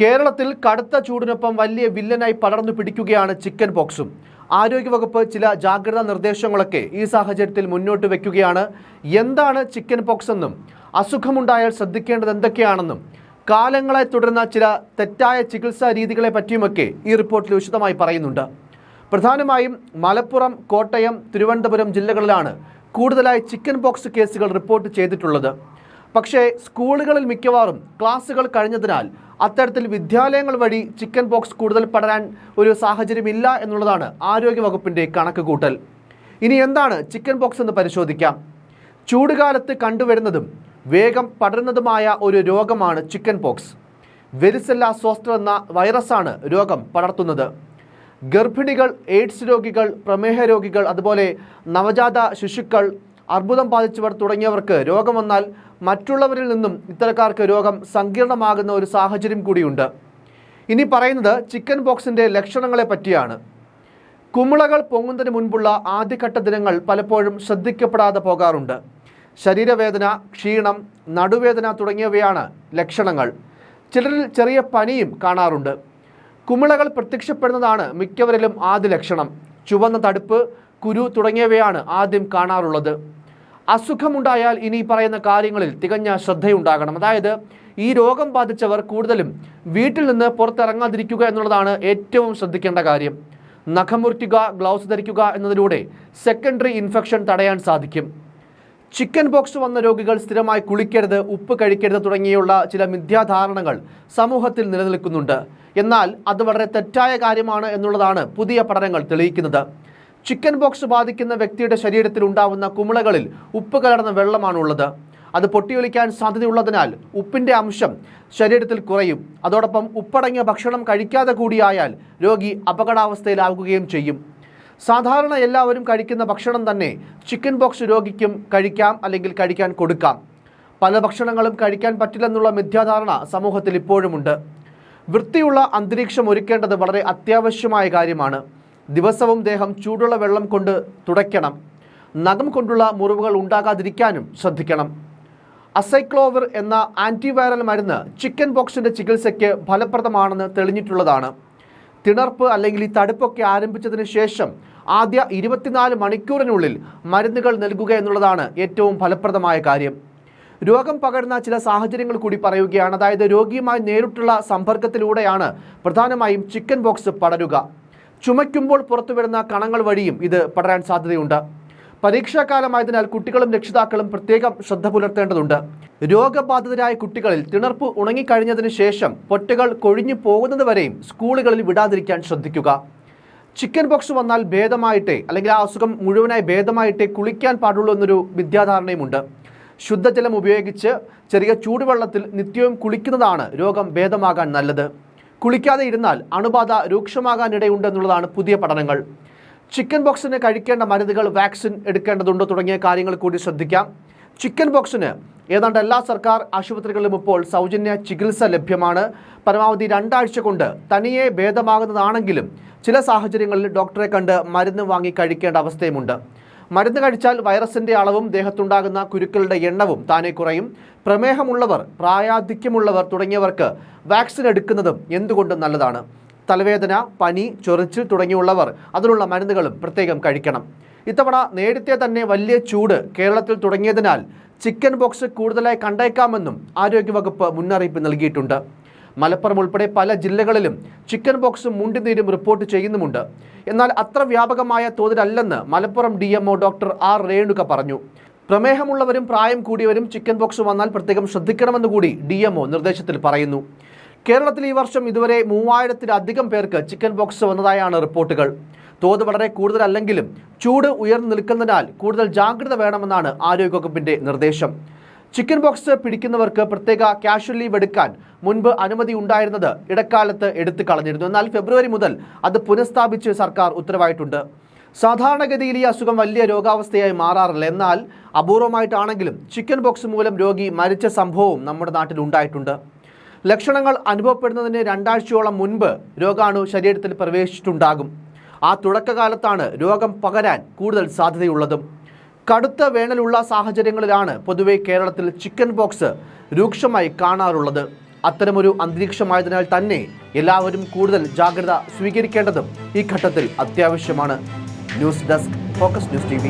കേരളത്തിൽ കടുത്ത ചൂടിനൊപ്പം വലിയ വില്ലനായി പടർന്നു പിടിക്കുകയാണ് ചിക്കൻ പോക്സും. ആരോഗ്യവകുപ്പ് ചില ജാഗ്രതാ നിർദ്ദേശങ്ങളൊക്കെ ഈ സാഹചര്യത്തിൽ മുന്നോട്ട് വയ്ക്കുകയാണ് എന്താണ് ചിക്കൻ പോക്സ് എന്നും അസുഖമുണ്ടായാൽ ശ്രദ്ധിക്കേണ്ടത് എന്തൊക്കെയാണെന്നും കാലങ്ങളായി തുടർന്ന ചില തെറ്റായ ചികിത്സാ രീതികളെ പറ്റിയുമൊക്കെ ഈ റിപ്പോർട്ടിൽ വിശദമായി പറയുന്നുണ്ട്. പ്രധാനമായും മലപ്പുറം കോട്ടയം തിരുവനന്തപുരം ജില്ലകളിലാണ് കൂടുതലായി ചിക്കൻ പോക്സ് കേസുകൾ റിപ്പോർട്ട് ചെയ്തിട്ടുള്ളത്. പക്ഷേ സ്കൂളുകളിൽ മിക്കവാറും ക്ലാസ്സുകൾ കഴിഞ്ഞതിനാൽ അത്തരത്തിൽ വിദ്യാലയങ്ങൾ വഴി ചിക്കൻ പോക്സ് കൂടുതൽ പടരാൻ ഒരു സാഹചര്യമില്ല എന്നുള്ളതാണ് ആരോഗ്യവകുപ്പിന്റെ കണക്ക് കൂട്ടൽ ഇനി എന്താണ് ചിക്കൻ പോക്സ് എന്ന് പരിശോധിക്കാം. ചൂടുകാലത്ത് കണ്ടുവരുന്നതും വേഗം പടരുന്നതുമായ ഒരു രോഗമാണ് ചിക്കൻ പോക്സ്. വെരിസെല്ല സോസ്റ്റർ എന്ന വൈറസാണ് രോഗം പടർത്തുന്നത്. ഗർഭിണികൾ എയ്ഡ്സ് രോഗികൾ പ്രമേഹ രോഗികൾ അതുപോലെ നവജാത ശിശുക്കൾ അർബുദം ബാധിച്ചവർ തുടങ്ങിയവർക്ക് രോഗം വന്നാൽ മറ്റുള്ളവരിൽ നിന്നും ഇത്തരക്കാർക്ക് രോഗം സങ്കീർണമാകുന്ന ഒരു സാഹചര്യം കൂടിയുണ്ട്. ഇനി പറയുന്നത് ചിക്കൻ ബോക്സിന്റെ ലക്ഷണങ്ങളെ പറ്റിയാണ്. കുമിളകൾ പൊങ്ങുന്നതിന് മുൻപുള്ള ആദ്യഘട്ട ദിനങ്ങൾ പലപ്പോഴും ശ്രദ്ധിക്കപ്പെടാതെ പോകാറുണ്ട്. ശരീരവേദന ക്ഷീണം നടുവേദന തുടങ്ങിയവയാണ് ലക്ഷണങ്ങൾ. ചിലരിൽ ചെറിയ പനിയും കാണാറുണ്ട്. കുമിളകൾ പ്രത്യക്ഷപ്പെടുന്നതാണ് മിക്കവരിലും ആദ്യ ലക്ഷണം. ചുവന്ന തടുപ്പ് കുരു തുടങ്ങിയവയാണ് ആദ്യം കാണാറുള്ളത്. അസുഖമുണ്ടായാൽ ഇനി പറയുന്ന കാര്യങ്ങളിൽ തികഞ്ഞ ശ്രദ്ധയുണ്ടാകണം. അതായത് ഈ രോഗം ബാധിച്ചവർ കൂടുതലും വീട്ടിൽ നിന്ന് പുറത്തിറങ്ങാതിരിക്കുക എന്നുള്ളതാണ് ഏറ്റവും ശ്രദ്ധിക്കേണ്ട കാര്യം. നഖമുറിക്കുക ഗ്ലൗസ് ധരിക്കുക എന്നതിലൂടെ സെക്കൻഡറി ഇൻഫെക്ഷൻ തടയാൻ സാധിക്കും. ചിക്കൻ ബോക്സ് വന്ന രോഗികൾ സ്ഥിരമായി കുളിക്കരുത് ഉപ്പ് കഴിക്കരുത് തുടങ്ങിയുള്ള ചില മിഥ്യാധാരണകൾ സമൂഹത്തിൽ നിലനിൽക്കുന്നുണ്ട്. എന്നാൽ അത് വളരെ തെറ്റായ കാര്യമാണ് എന്നുള്ളതാണ് പുതിയ പഠനങ്ങൾ തെളിയിക്കുന്നത്. ചിക്കൻ ബോക്സ് ബാധിക്കുന്ന വ്യക്തിയുടെ ശരീരത്തിൽ ഉണ്ടാവുന്ന കുമിളകളിൽ ഉപ്പ് കലർന്ന വെള്ളമാണുള്ളത്. അത് പൊട്ടിയൊലിക്കാൻ സാധ്യതയുള്ളതിനാൽ ഉപ്പിന്റെ അംശം ശരീരത്തിൽ കുറയും. അതോടൊപ്പം ഉപ്പടങ്ങിയ ഭക്ഷണം കഴിക്കാതെ കൂടിയായാൽ രോഗി അപകടാവസ്ഥയിലാവുകയും ചെയ്യും. സാധാരണ എല്ലാവരും കഴിക്കുന്ന ഭക്ഷണം തന്നെ ചിക്കൻ ബോക്സ് രോഗിക്കും കഴിക്കാം അല്ലെങ്കിൽ കഴിക്കാൻ കൊടുക്കാം. പല ഭക്ഷണങ്ങളും കഴിക്കാൻ പറ്റില്ലെന്നുള്ള മിഥ്യാധാരണ സമൂഹത്തിൽ ഇപ്പോഴുമുണ്ട്. വൃത്തിയുള്ള അന്തരീക്ഷം ഒരുക്കേണ്ടത് വളരെ അത്യാവശ്യമായ കാര്യമാണ്. ദിവസവും ദേഹം ചൂടുള്ള വെള്ളം കൊണ്ട് തുടയ്ക്കണം. നഖം കൊണ്ടുള്ള മുറിവുകൾ ഉണ്ടാകാതിരിക്കാനും ശ്രദ്ധിക്കണം. അസൈക്ലോവർ എന്ന ആന്റിവൈറൽ മരുന്ന് ചിക്കൻ ബോക്സിന്റെ ചികിത്സയ്ക്ക് ഫലപ്രദമാണെന്ന് തെളിഞ്ഞിട്ടുള്ളതാണ്. തിണർപ്പ് അല്ലെങ്കിൽ ഈ തടുപ്പൊക്കെ ആരംഭിച്ചതിന് ശേഷം ആദ്യ ഇരുപത്തിനാല് മണിക്കൂറിനുള്ളിൽ മരുന്നുകൾ നൽകുക എന്നുള്ളതാണ് ഏറ്റവും ഫലപ്രദമായ കാര്യം. രോഗം പകരുന്ന ചില സാഹചര്യങ്ങൾ കൂടി പറയുകയാണ്. അതായത് രോഗിയുമായി നേരിട്ടുള്ള സമ്പർക്കത്തിലൂടെയാണ് പ്രധാനമായും ചിക്കൻ ബോക്സ് പടരുക. ചുമയ്ക്കുമ്പോൾ പുറത്തുവരുന്ന കണങ്ങൾ വഴിയും ഇത് പടരാൻ സാധ്യതയുണ്ട്. പരീക്ഷാകാലമായതിനാൽ കുട്ടികളും രക്ഷിതാക്കളും പ്രത്യേകം ശ്രദ്ധ പുലർത്തേണ്ടതുണ്ട്. രോഗബാധിതരായ കുട്ടികളിൽ തിണർപ്പ് ഉണങ്ങിക്കഴിഞ്ഞതിന് ശേഷം പൊട്ടുകൾ കൊഴിഞ്ഞു പോകുന്നതുവരെയും സ്കൂളുകളിൽ വിടാതിരിക്കാൻ ശ്രദ്ധിക്കുക. ചിക്കൻ ബോക്സ് വന്നാൽ ഭേദമായിട്ടേ അല്ലെങ്കിൽ ആ അസുഖം മുഴുവനായി ഭേദമായിട്ടേ കുളിക്കാൻ പാടുള്ളൂ എന്നൊരു വിദ്യാധാരണയുമുണ്ട്. ശുദ്ധജലം ഉപയോഗിച്ച് ചെറിയ ചൂടുവെള്ളത്തിൽ നിത്യവും കുളിക്കുന്നതാണ് രോഗം ഭേദമാകാൻ നല്ലത്. കുളിക്കാതെ ഇരുന്നാൽ അണുബാധ രൂക്ഷമാകാനിടയുണ്ടെന്നുള്ളതാണ് പുതിയ പഠനങ്ങൾ. ചിക്കൻ ബോക്സിന് കഴിക്കേണ്ട മരുന്നുകൾ വാക്സിൻ എടുക്കേണ്ടതുണ്ട് തുടങ്ങിയ കാര്യങ്ങൾ കൂടി ശ്രദ്ധിക്കാം. ചിക്കൻ ബോക്സിന് ഏതാണ്ട് എല്ലാ സർക്കാർ ആശുപത്രികളിലും ഇപ്പോൾ സൗജന്യ ചികിത്സ ലഭ്യമാണ്. പരമാവധി രണ്ടാഴ്ച കൊണ്ട് തനിയെ ഭേദമാകുന്നതാണെങ്കിലും ചില സാഹചര്യങ്ങളിൽ ഡോക്ടറെ കണ്ട് മരുന്ന് വാങ്ങി കഴിക്കേണ്ട അവസ്ഥയുമുണ്ട്. മരുന്ന് കഴിച്ചാൽ വൈറസിന്റെ അളവും ദേഹത്തുണ്ടാകുന്ന കുരുക്കളുടെ എണ്ണവും താനെ കുറയും. പ്രമേഹമുള്ളവർ പ്രായാധിക്യമുള്ളവർ തുടങ്ങിയവർക്ക് വാക്സിൻ എടുക്കുന്നതും എന്തുകൊണ്ടും നല്ലതാണ്. തലവേദന പനി ചൊറിച്ചിൽ തുടങ്ങിയുള്ളവർ അതിനുള്ള മരുന്നുകളും പ്രത്യേകം കഴിക്കണം. ഇത്തവണ നേരത്തെ തന്നെ വലിയ ചൂട് കേരളത്തിൽ തുടങ്ങിയതിനാൽ ചിക്കൻ ബോക്സ് കൂടുതലായി കണ്ടേക്കാമെന്നും ആരോഗ്യവകുപ്പ് മുന്നറിയിപ്പ് നൽകിയിട്ടുണ്ട്. മലപ്പുറം ഉൾപ്പെടെ പല ജില്ലകളിലും ചിക്കൻ ബോക്സും മുണ്ടിനീരും റിപ്പോർട്ട് ചെയ്യുന്നുമുണ്ട്. എന്നാൽ അത്ര വ്യാപകമായ തോതിലല്ലെന്ന് Malappuram D doctor R Renuka പറഞ്ഞു. പ്രമേഹമുള്ളവരും പ്രായം കൂടിയവരും ചിക്കൻ ബോക്സ് വന്നാൽ പ്രത്യേകം ശ്രദ്ധിക്കണമെന്ന് കൂടി ഡി നിർദ്ദേശത്തിൽ പറയുന്നു. കേരളത്തിൽ ഈ വർഷം ഇതുവരെ മൂവായിരത്തിലധികം പേർക്ക് ചിക്കൻ ബോക്സ് വന്നതായാണ് റിപ്പോർട്ടുകൾ. തോത് വളരെ കൂടുതലല്ലെങ്കിലും ചൂട് ഉയർന്നു നിൽക്കുന്നതിനാൽ കൂടുതൽ ജാഗ്രത വേണമെന്നാണ് ആരോഗ്യവകുപ്പിന്റെ നിർദ്ദേശം. ചിക്കൻ ബോക്സ് പിടിക്കുന്നവർക്ക് പ്രത്യേക ക്യാഷ്വൽ ലീവ് എടുക്കാൻ മുൻപ് അനുമതി ഉണ്ടായിരുന്നത് ഇടക്കാലത്ത് എടുത്തു കളഞ്ഞിരുന്നു. എന്നാൽ ഫെബ്രുവരി മുതൽ അത് പുനഃസ്ഥാപിച്ച് സർക്കാർ ഉത്തരവായിട്ടുണ്ട്. സാധാരണഗതിയിൽ ഈ അസുഖം വലിയ രോഗാവസ്ഥയായി മാറാറില്ല. എന്നാൽ അപൂർവമായിട്ടാണെങ്കിലും ചിക്കൻ ബോക്സ് മൂലം രോഗി മരിച്ച സംഭവവും നമ്മുടെ നാട്ടിൽ ഉണ്ടായിട്ടുണ്ട്. ലക്ഷണങ്ങൾ അനുഭവപ്പെടുന്നതിന് രണ്ടാഴ്ചയോളം മുൻപ് രോഗാണു ശരീരത്തിൽ പ്രവേശിച്ചിട്ടുണ്ടാകും. ആ തുടക്കകാലത്താണ് രോഗം പകരാൻ കൂടുതൽ സാധ്യതയുള്ളതും. കടുത്ത വേനലുള്ള സാഹചര്യങ്ങളിലാണ് പൊതുവെ കേരളത്തിൽ ചിക്കൻ പോക്സ് രൂക്ഷമായി കാണാറുള്ളത്. അത്തരമൊരു അന്തരീക്ഷമായതിനാൽ തന്നെ എല്ലാവരും കൂടുതൽ ജാഗ്രത സ്വീകരിക്കേണ്ടതും ഈ ഘട്ടത്തിൽ അത്യാവശ്യമാണ്. News desk focus news T